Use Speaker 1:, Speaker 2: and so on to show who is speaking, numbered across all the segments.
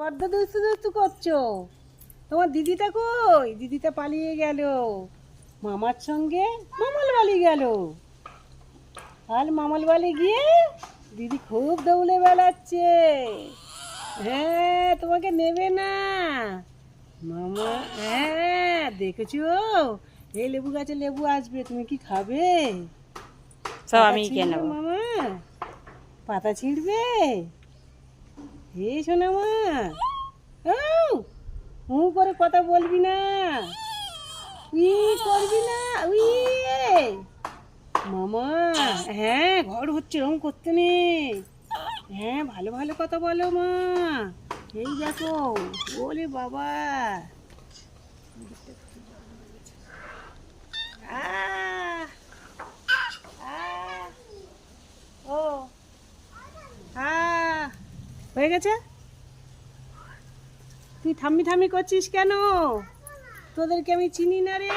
Speaker 1: বড্ড দুস্তু দুস্তু করছ? তোমার দিদিটা কই? দিদিটা পালিয়ে গেল। মামার সঙ্গে মামাল বালি গেল। আর মামাল বালি গিয়ে দিদি খুব দৌড়ে বেড়াচ্ছে। হ্যাঁ তোমাকে নেবে না। মামা হ্যাঁ দেখেছ? এই লেবু গাছে লেবু আসবে তুমি কি খাবে?
Speaker 2: সব আমি নেব।
Speaker 1: মামা? পাতা ছিঁড়বে? হে শোনা মা। ও করে কথা বলবি না। উই করবি না উই মামা হ্যাঁ ঘর হচ্ছে রং করতে নেই হ্যাঁ ভালো ভালো কথা বলো মা। এই দেখো, বলে বাবা আহ আহ ও হ্যাঁ হয়ে গেছে? তুই থামি থামি করছিস কেন? তোদেরকে আমি চিনি না রে।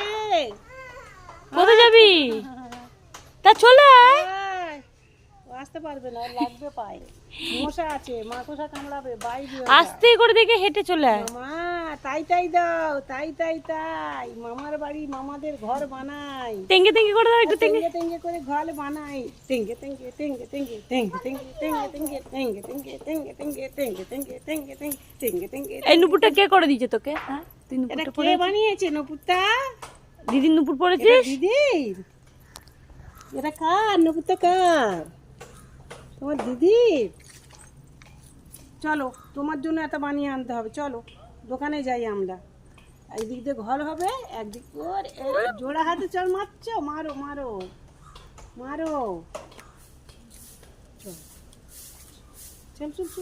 Speaker 2: কোথায় যাবি? তা চলে
Speaker 1: আসতে পারবে না লাগবে পায়ে। মশা আছে মাকড়সা কামড়াবে বাইরে
Speaker 2: আস্তে করে দেখে হেঁটে চলে আয়।
Speaker 1: তাই তাই দাও তাই তাই তাই মামার বাড়ি মামাদের ঘর বানাই
Speaker 2: তেঙ্গে তেঙ্গে করে দাও একটু তেঙ্গে
Speaker 1: তেঙ্গে করে ঘর বানাই তেঙ্গে তেঙ্গে তেঙ্গে তেঙ্গে তেঙ্গে তেঙ্গে তেঙ্গে তেঙ্গে তেঙ্গে তেঙ্গে তেঙ্গে তেঙ্গে তেঙ্গে তেঙ্গে তেঙ্গে তেঙ্গে
Speaker 2: এই নুপুরটা কে করে দিয়েছে তোকে হ্যাঁ তুই নুপুরটা পরে
Speaker 1: বানিয়েছে নপুরটা
Speaker 2: দিদির নুপুর পরেছিস
Speaker 1: দিদির এটা কার নপুরটা কার তোমার দিদির চলো তোমার জন্য এত বানিয়ে আনতে হবে চলো দোকানে যাই আমরা। একদিক দিয়ে ঘর হবে, একদিক ওর জোড়া হাতে চল মারছ, মারো মারো মারো। চল। চল চল চল।